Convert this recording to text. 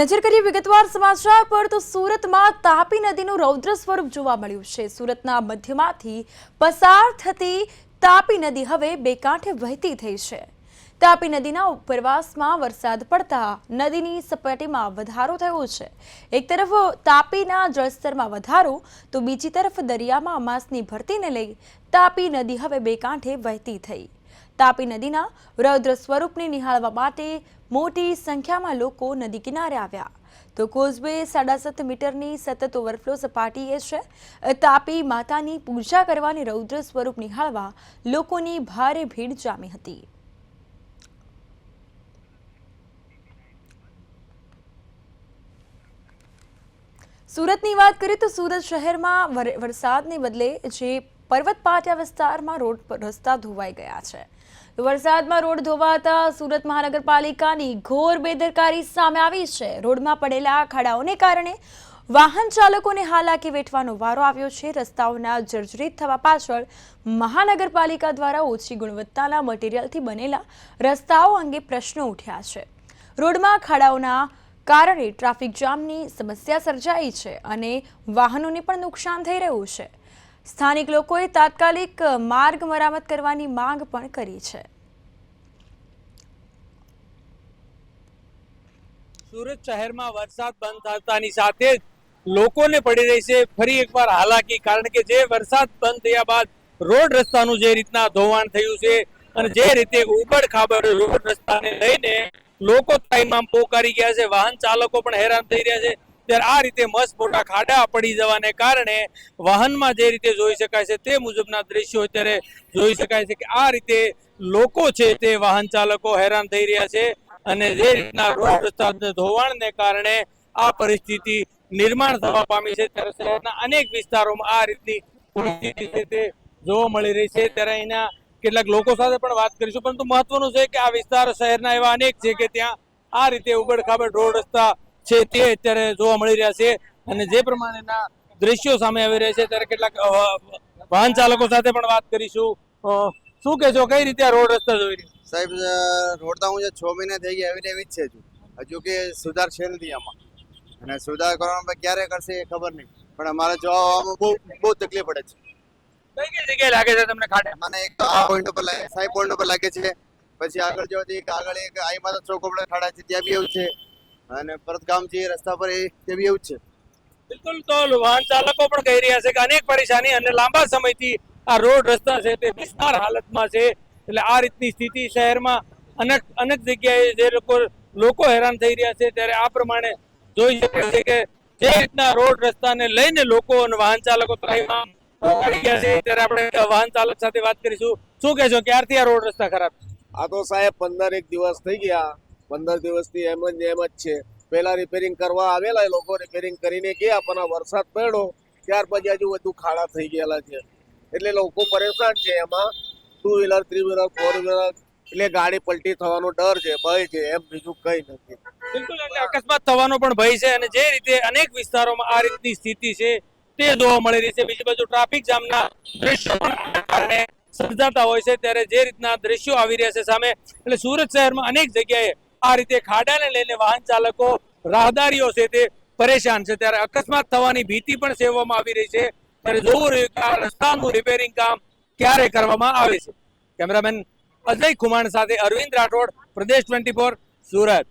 નજર કરીએ વિગતવાર સમાચાર પર તો સુરતમાં તાપી નદીનું રૌદ્ર સ્વરૂપ જોવા મળ્યું છે. સુરતના મધ્યમાંથી પસાર થતી તાપી નદી હવે બે કાંઠે વહેતી થઈ છે. તાપી નદીના ઉપરવાસમાં વરસાદ પડતા નદીની સપાટીમાં વધારો થયો છે. એક તરફ તાપીના જળસ્તરમાં વધારો, તો બીજી તરફ દરિયામાં અમાસની ભરતીને લઈ તાપી નદી હવે બે કાંઠે વહેતી થઈ. તાપી નદીના રૌદ્ર સ્વરૂપને નિહાળવા માટે મોટી સંખ્યામાં લોકો નદી કિનારે આવ્યા. તો કોઝવે સાડા સત મીટરની સતત ઓવરફ્લો સપાટીએ છે. તાપી માતાની પૂજા કરવાની રૌદ્ર સ્વરૂપ નિહાળવા લોકોની ભારે ભીડ જામી હતી. સુરતની વાત કરીએ તો સુરત શહેરમાં વર- વરસાદને બદલે જે પર્વત પાટિયા વિસ્તારમાં રોડ પર રસ્તા ધોવાઈ ગયા છે. વરસાદમાં રોડ ધોવાતા સુરત મહાનગરપાલિકાની ઘોર બેદરકારી સામે આવી છે. રોડમાં પડેલા ખાડાઓને કારણે વાહન ચાલકોને હાલાકી વેઠવાનો વારો આવ્યો છે. રસ્તાઓના જર્જરિત થવા પાછળ મહાનગરપાલિકા દ્વારા ઓછી ગુણવત્તાના મટીરીયલથી બનેલા રસ્તાઓ અંગે પ્રશ્નો ઉઠ્યા છે. રોડમાં ખાડાઓના કારણે ટ્રાફિક જામની સમસ્યા સર્જાઈ છે અને વાહનોને પણ નુકસાન થઈ રહ્યું છે. સ્થાનિક લોકોએ તાત્કાલિક માર્ગ મરામત કરવાની માંગ પણ કરી છે. સુરત શહેરમાં વરસાદ બંધ થતાની સાથે લોકોને પડી રહી છે ફરી એકવાર હાલાકી, કારણ કે જે વરસાદ બંધ થયા બાદ રોડ રસ્તાનું જે રીતના ધોવાણ થયું છે અને જે રીતે ઉબડ ખાબડ રોડ રસ્તાને લઈને લોકો ટાઈમમાં પોકારી ગયા છે, વાહન ચાલકો પણ હેરાન થઈ રહ્યા છે. ત્યારે આ રીતે મસ્ત મોટા ખાડા પડી જવાને કારણે વાહનમાં જે રીતે જોઈ શકાય છે તે મુજબના દ્રશ્યો અત્યારે જોઈ શકાય છે કે આ રીતે લોકો છે તે વાહન ચાલકો હેરાન થઈ રહ્યા છે અને જે રીતના રોડ રસ્તા ધોવાણને કારણે આ પરિસ્થિતિ નિર્માણ થવા પામી છે ત્યારે શહેરના અનેક વિસ્તારોમાં આ રીતની પરિસ્થિતિ છે તે જોવા મળી રહી છે. ત્યારે અહીંના કેટલાક લોકો સાથે પણ વાત કરીશું. પરંતુ મહત્વનું છે કે આ વિસ્તાર શહેરના એવા અનેક છે કે ત્યાં આ રીતે ઉબડ ખાબડ રોડ રસ્તા છે તે અત્યારે જોવા મળી રહ્યા છે. અને જે પ્રમાણેના દ્રશ્યો સામે આવી રહ્યા છે ત્યારે કેટલાક વાહન ચાલકો સાથે પણ વાત કરીશું. શું શું કહેશો કઈ રીતે આ રોડ રસ્તા જોઈ રહ્યા? સાહેબ રોડ તો હું જે છ મહિના થઈ ગયા એવી એવી જ છે. હજુ કે સુધાર છે નથી આમાં. અને સુધાર કરવામાં ક્યારે કરશે એ ખબર નહીં. પણ અમારે જવા આવવામાં બહુ બહુ તકલીફ પડે છે. કઈ કઈ જગ્યાએ લાગે છે તમને ખાડે? મને એક તો આ પોઈન્ટ ઉપર લાગે સાઈ પોઈન્ટ ઉપર લાગે છે. પછી આગળ જવાથી આગળ એક આઈ માતા ચોક ઉપર ખાડા છે ત્યાં બી એવું છે. અને પરત ગામ જે રસ્તા પર એ તે બી એવું જ છે. બિલકુલ તો વાહન ચાલકો પણ કહી રહ્યા છે કે અનેક પરેશાની અને લાંબા સમયથી આ રોડ રસ્તા છે તે વિસ્તાર હાલતમાં છે. એટલે આ રીતની સ્થિતિ શહેરમાં અનેક અનેક જગ્યાએ જે લોકો લોકો હેરાન થઈ રહ્યા છે ત્યારે આ પ્રમાણે જોઈ શકે છે કે જે રીતના રોડ રસ્તાને લઈને લોકો અને વાહન ચાલકો ત્રાહિમામ પડી ગયા છે. ત્યારે આપણે વાહન ચાલક સાથે વાત કરીશું. શું કહેશો ક્યારથી આ રોડ રસ્તા ખરાબ? આ તો સાહેબ પંદર એક દિવસ થઈ ગયા. પંદર દિવસથી એમ જ એમ જ છે. પહેલા રિપેરિંગ કરવા આવેલા એ લોકો રિપેરિંગ કરીને ગયા, પણ વરસાદ પડ્યો, ત્યાર પછી હજુ બધું ખાડા થઈ ગયેલા છે. એટલે લોકો પરેશાન છે એમાં. Two wheeler three wheeler four wheeler એટલે ગાડી પલટી થવાનો ડર છે, ભય છે, એમ બીજું કઈ નથી. બિલકુલ, એટલે અકસ્માત થવાનો પણ ભય છે અને જે રીતે અનેક વિસ્તારોમાં આ રીતની સ્થિતિ છે, તે જોવા મળી રહી છે. બીજી બાજુ ટ્રાફિક જામના દ્રશ્યો સર્જાતા હોય છે. ત્યારે જે રીતના દ્રશ્યો આવી રહ્યા છે સામે, એટલે સુરત શહેરમાં અનેક જગ્યાએ આ રીતે ખાડાને લઈને વાહન ચાલકો રાહદારીઓ છે તે પરેશાન છે. ત્યારે અકસ્માત થવાની ભીતિ પણ સેવવામાં આવી રહી છે. ત્યારે જોવું રહ્યું કે આ રસ્તાનું રિપેરિંગ કામ ક્યારે કરવામાં આવે છે. કેમેરામેન અજય કુમાર સાથે અરવિંદ રાઠોડ, પ્રદેશ ટ્વેન્ટી સુરત.